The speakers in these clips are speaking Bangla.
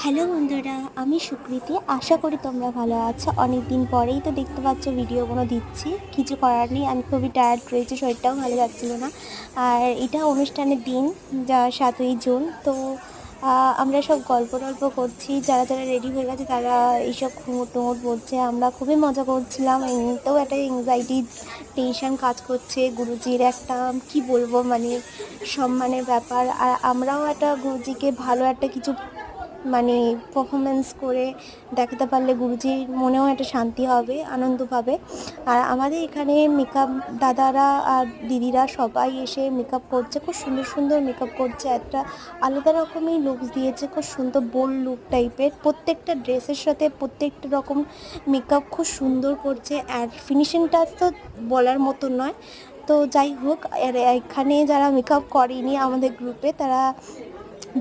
হ্যালো বন্ধুরা, আমি সুকৃতি। আশা করি তোমরা ভালো আছো। অনেক দিন পরেই তো দেখতে পাচ্ছ ভিডিওগুলো দিচ্ছি। কিছু করার নেই, আমি খুবই টায়ার্ড রয়েছে, শরীরটাও ভালো যাচ্ছিল না। আর এটা অনুষ্ঠানের দিন, যা সাতই জুন। তো আমরা সব গল্প টল্প করছি। যারা যারা রেডি হয়ে গেছে, তারা এইসব ঘুমোট টুমোট পড়ছে আমরা খুবই মজা করছিলাম। এমনিতেও একটা এংজাইটি টেনশান কাজ করছে। গুরুজির একটা, কি বলব মানে সম্মানের ব্যাপার। আর আমরাও একটা গুরুজিকে ভালো একটা কিছু মানে পারফরমেন্স করে দেখাতে পারলে গুরুজির মনেও একটা শান্তি হবে, আনন্দ পাবে। আর আমাদের এখানে মেকআপ দাদারা আর দিদিরা সবাই এসে মেকআপ করছে, খুব সুন্দর সুন্দর মেকআপ করছে। একটা আলাদা রকমই লুকস দিয়েছে, খুব সুন্দর বোল্ড লুক টাইপের প্রত্যেকটা ড্রেসের সাথে প্রত্যেকটা রকম মেকআপ খুব সুন্দর করছে। আর ফিনিশিংটা তো বলার মতো নয়। তো যাই হোক এখানে যারা মেকআপ করেনি আমাদের গ্রুপে তারা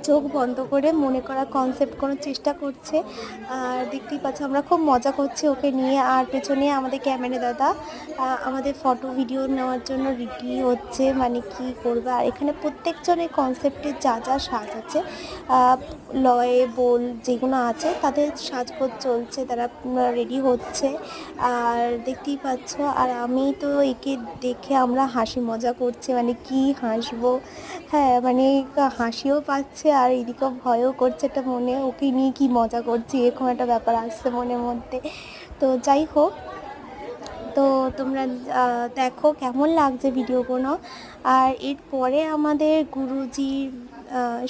চোখ বন্ধ করে মনে করা কনসেপ্ট করার চেষ্টা করছে। আর দেখতেই পাচ্ছ আমরা খুব মজা করছি ওকে নিয়ে। আর পেছনে আমাদের ক্যামেরা দাদা আমাদের ফটো ভিডিও নেওয়ার জন্য রেডি হচ্ছে। মানে কি করবে? আর এখানে প্রত্যেকজনের কনসেপ্টে যা যা সাজ আছে লয়ে, বোল যেগুলো আছে, তাদের সাজগোজ চলছে, তারা রেডি হচ্ছে। আর দেখতেই পাচ্ছ, আর আমি তো একে দেখে আমরা হাসি মজা করছি। মানে কি হাসবো? হ্যাঁ মানে হাসিও পাচ্ছে। আর এদিকেও ভয়ও করছে একটা মনে, ওকে নিয়ে কি মজা করছি, এরকম একটা ব্যাপার আসছে মনের মধ্যে। তো যাই হোক, তো তোমরা দেখো কেমন লাগছে ভিডিওগুলো। আর এরপরে আমাদের গুরুজি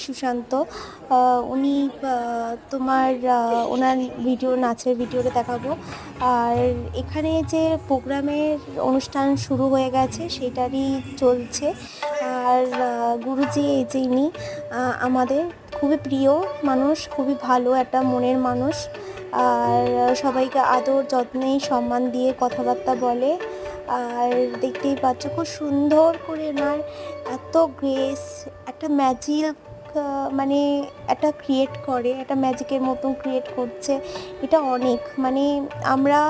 সুশান্ত উনি তোমার ওনার ভিডিও, নাচের ভিডিওটা দেখাবো। আর এখানে যে প্রোগ্রামের অনুষ্ঠান শুরু হয়ে গেছে, সেটারই চলছে। আর গুরুজি এই যে ইনি আমাদের খুবই প্রিয় মানুষ, খুবই ভালো একটা মনের মানুষ। আর সবাইকে আদর, যত্নে, সম্মান দিয়ে কথাবার্তা বলে। আর দেখতেই পাচ্ছ খুব সুন্দর করে ওনার এত গ্রেস একটা ম্যাজিক মানে একটা ক্রিয়েট করে, একটা ম্যাজিকের মতন ক্রিয়েট করছে। এটা অনেক। মানে আমরা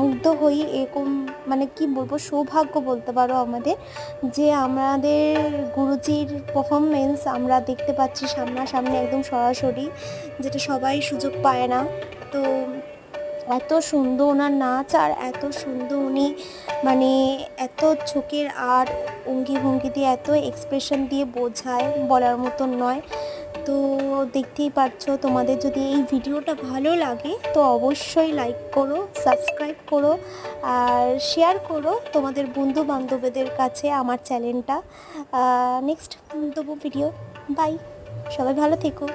মুগ্ধ হই এরকম মানে কি বলব, সৌভাগ্য বলতে পারো আমাদের, যে আমাদের গুরুজির পারফরমেন্স আমরা দেখতে পাচ্ছি সামনাসামনি একদম সরাসরি, যেটা সবাই সুযোগ পায় না। তো এত সুন্দর ওনার নাচ আর এত সুন্দর উনি মানে এত চোখের আর অঙ্গি ভঙ্গি দিয়ে এত এক্সপ্রেশন দিয়ে বোঝায় বলার মতন নয়। তো দেখতেই পাচ্ছ, তোমাদের যদি এই ভিডিওটা ভালো লাগে তো অবশ্যই লাইক করো সাবস্ক্রাইব করো আর শেয়ার করো তোমাদের বন্ধু বান্ধবীদের কাছে আমার চ্যানেলটা নেক্সট দেবো ভিডিও বাই সবাই ভালো থেকো।